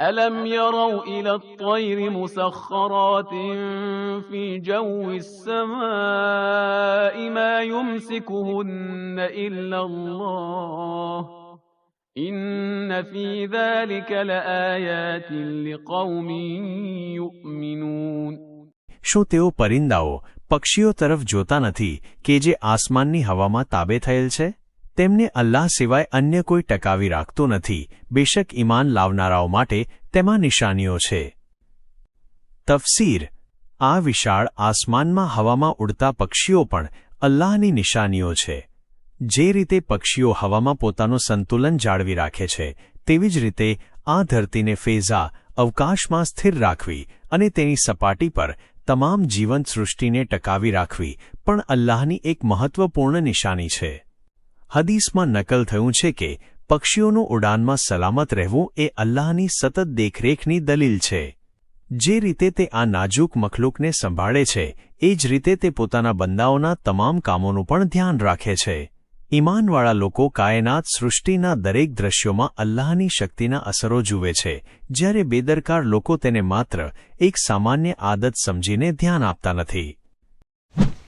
ألم يروا إلى الطير مسخرات في جو السماء ما يمسكهن إلا الله إن في ذلك لآيات لقوم يؤمنون શું તેઓ પરિંદાઓ પક્ષીઓ તરફ જોતા નથી કે જે આસમાનની હવામાં તાબે થયેલ છે તેમને અલ્લાહ સિવાય અન્ય કોઈ ટકાવી રાખતો નથી. બેશક ઈમાન લાવનારાઓ માટે તેમાં નિશાનીઓ છે. તફસીર. આ વિશાળ આસમાનમાં હવામાં ઉડતા પક્ષીઓ પણ અલ્લાહની નિશાનીઓ છે. જે રીતે પક્ષીઓ હવામાં પોતાનું સંતુલન જાળવી રાખે છે, તેવી જ રીતે આ ધરતીને ફેઝા અવકાશમાં સ્થિર રાખવી અને તેની સપાટી પર તમામ જીવંત સૃષ્ટિને ટકાવી રાખવી પણ અલ્લાહની એક મહત્વપૂર્ણ નિશાની છે. હદીસમાં નકલ થયું છે કે પક્ષીઓનું ઉડાનમાં સલામત રહેવું એ અલ્લાહની સતત દેખરેખની દલીલ છે. જે રીતે તે આ નાજુક મખલૂકને સંભાળે છે, એ જ રીતે તે પોતાના બંદાઓના તમામ કામોનું પણ ધ્યાન રાખે છે. ઈમાનવાળા લોકો કાયનાત સૃષ્ટિના દરેક દ્રશ્યોમાં અલ્લાહની શક્તિના અસરો જુએ છે, જ્યારે બેદરકાર લોકો તેને માત્ર એક સામાન્ય આદત સમજીને ધ્યાન આપતા નથી.